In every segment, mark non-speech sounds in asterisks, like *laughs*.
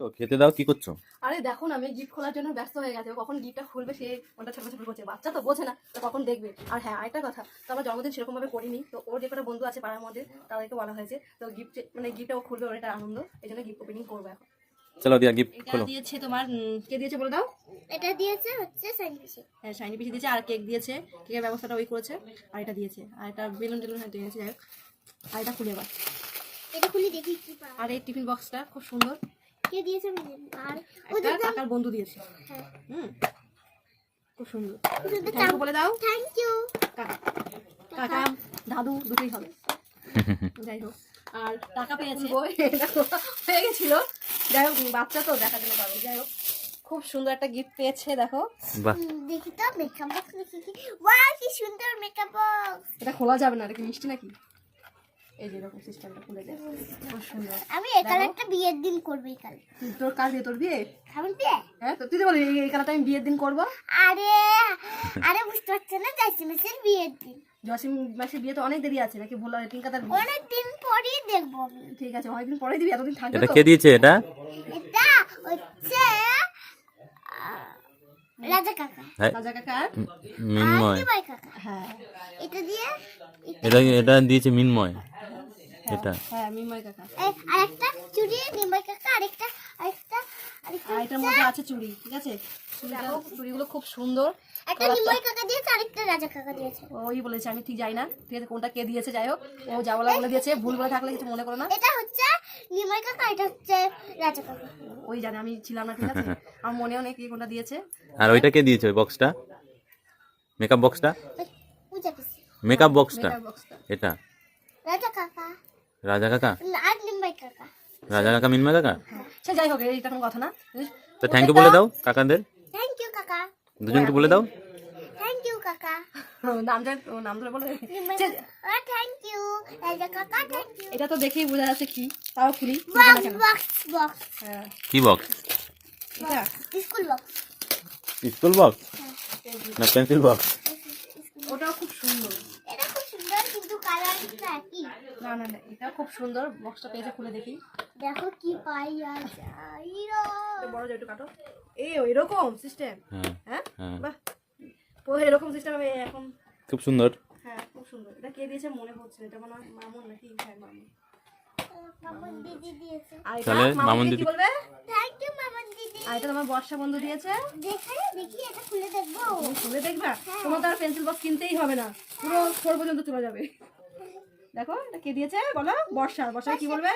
তো খেতে দাও কি করছ? আরে দেখুন আমি গিফট খোলার জন্য ব্যস্ত হয়ে গেছে। কখন গিফটটা খুলবে সে ওটা ছোট ছোট করছে। বাচ্চা তো বোঝে না তো কখন দেখবে? আর হ্যাঁ আরেকটা কথা তো আমার জন্মদিন সেরকম ভাবে করিনি। তো ওর যে কটা বন্ধু আছে পাড়ার মধ্যে তাদেরকে বলা হয়েছে তো গিফট মানে গিফটটা ও খুলবে ওর এটা আনন্দ এই জন্য গিফট ওপেনিং করব এখন। চলো দিয়া গিফট এটা খোলো। দিয়েছে তোমার কে দিয়েছে বলে দাও? এটা দিয়েছে হচ্ছে সাইন্টিফিক হ্যাঁ শাইনি পিসি দিয়েছে আর কেক দিয়েছে। কেকের ব্যবস্থাটা ওই করেছে আর এটা দিয়েছে। আর এটা বেলুন টেলুন হয়তো এনেছে যাই হোক। আর এটা খুলে এবার। এটা খুলে দেখি কি পাওয়া আর এই টিফিন বক্সটা খুব সুন্দর। কে দিয়েছে। আর ওদের কাকার বন্ধু দিয়েছে। হ্যাঁ। হুম। খুব সুন্দর। থ্যাংক ইউ বলে দাও। Thank you. কাকা কাকা দাদু দুটোই হবে। *laughs* যাই হোক। আর টাকা পেয়েছে। হয়ে গেছিল। যাই হোক বাচ্চা তো দেখার জন্য পাবে যাই হোক খুব সুন্দর একটা গিফট পেয়েছে দেখো। বাহ। দেখি তো মেকআপ বক্স দেখি কি। ওয়াও কি সুন্দর মেকআপ বক্স এটা খোলা যাবে না এটা কি মিষ্টি নাকি? এই যে এরকম সিস্টেমটা খুলে খুব সুন্দর। আমি এই কালারটা বিয়ের দিন করব এই কালার। তোর তোর বিয়ে? বিয়ে? হ্যাঁ তো তুই তো বলি এই- কালারটা আমি বিয়ের দিন করব। আরে আরে বুঝতে পারছেন না জাইসি মেসের বিয়ের দিন। জসিম মাসের বিয়ে তো অনেক দেরি আছে নাকি ভুল টিঙ্কাতার বিয়ে। অনেক দিন পরেই দেখব ঠিক আছে অনেকদিন পরে দিবি এতদিন থাকবে এটা কে দিয়েছে এটা? এটা হচ্ছে রাজা কাকা। হ্যাঁ, রাজা কাকার? মিনময়। কাকা? হ্যাঁ। এটা দিয়ে এটা এটা দিয়েছে মিনময়। এটা। হ্যাঁ মিময় কাকা। আরেকটা চুড়ি নিমাই কাকা আরেকটা আরেকটা আরেকটা আর এটার মধ্যে আছে চুড়ি ঠিক আছে? চুড়িগুলো খুব সুন্দর। একটা নিমাই কাকা দিয়েছে আরেকটা রাজা কাকা দিয়েছে। ওই বলেছে আমি ঠিক যাই না। ঠিক আছে কোনটা কে দিয়েছে যাই হোক। ও যা বলে দিয়েছে ভুল বলে থাকলে কিছু মনে করো না। এটা হচ্ছে নিমাই কাকা এটা হচ্ছে রাজা কাকা। ওই জানে আমি ছিলাম না ঠিক আছে? *laughs* আমার মনেও নেই কে কোনটা দিয়েছে। আর ওইটা কে দিয়েছে ওই বক্সটা মেকআপ বক্সটা মেকআপ বক্সটা এটা। রাজা কাকা। রাজা কাকা? রাজা কাকা মিনময় কাকা? হ্যাঁ। সে যাই হোক এইটা কোনো কথা না? তো থ্যাংক ইউ বলে দাও কাকাদের। থ্যাংক ইউ কাকা। দুজনকে বলে দাও। থ্যাংক ইউ কাকা। নাম নাম ধরে বলে। সে- থ্যাংক ইউ রাজা কাকা থ্যাংক ইউ এটা তো দেখেই বোঝা যাচ্ছে কি তাও খুলি। বক্স বক্স বক্স হ্যাঁ। কি বক্স এটা স্কুল বক্স স্কুল বক্স না পেন্সিল বক্স ওটাও খুব সুন্দর এটা খুব সুন্দর কিন্তু কালারটা কি না না না এটা খুব সুন্দর। বক্সটা পেয়েছে খুলে দেখি। দেখো কি পাই আর বড় যে একটু কাটো। এই এরকম সিস্টেম হ্যাঁ হ্যাঁ? হ্যাঁ। বাহ। এরকম সিস্টেম আমি এখন খুব সুন্দর। হ্যাঁ খুব সুন্দর। এটা কে দিয়েছে মনে না। এটা মনে হয় মামুন নাকি? হ্যাঁ মামুন। তাহলে দিদি- বলবে? থ্যাংক ইউ মামন দিদি। আর এটা তোমার বর্ষা বন্ধু দিয়েছে? দেখে দেখি এটা খুলে দেখব। খুলে দেখবা? তোমার তো আর পেন্সিল বক্স কিনতেই হবে না। পুরো ফোর পর্যন্ত চলে যাবে। দেখো এটা কে দিয়েছে? বলো বর্ষা বর্ষা কি বলবে?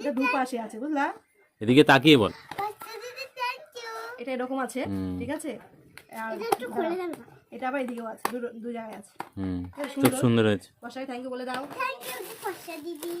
এটা দুপাশে আছে বুঝলা? এদিকে তাকিয়ে বল। এটা এরকম আছে ঠিক আছে? আর এটা একটু খুলে দেবে না এটা আবার এদিকেও আছে দু জায়গায় আছে। হুম। খুব সুন্দর। সুন্দর হয়েছে। বর্ষাকে থ্যাংক ইউ বলে দাও। থ্যাংক ইউ পাঁচটা দিদি।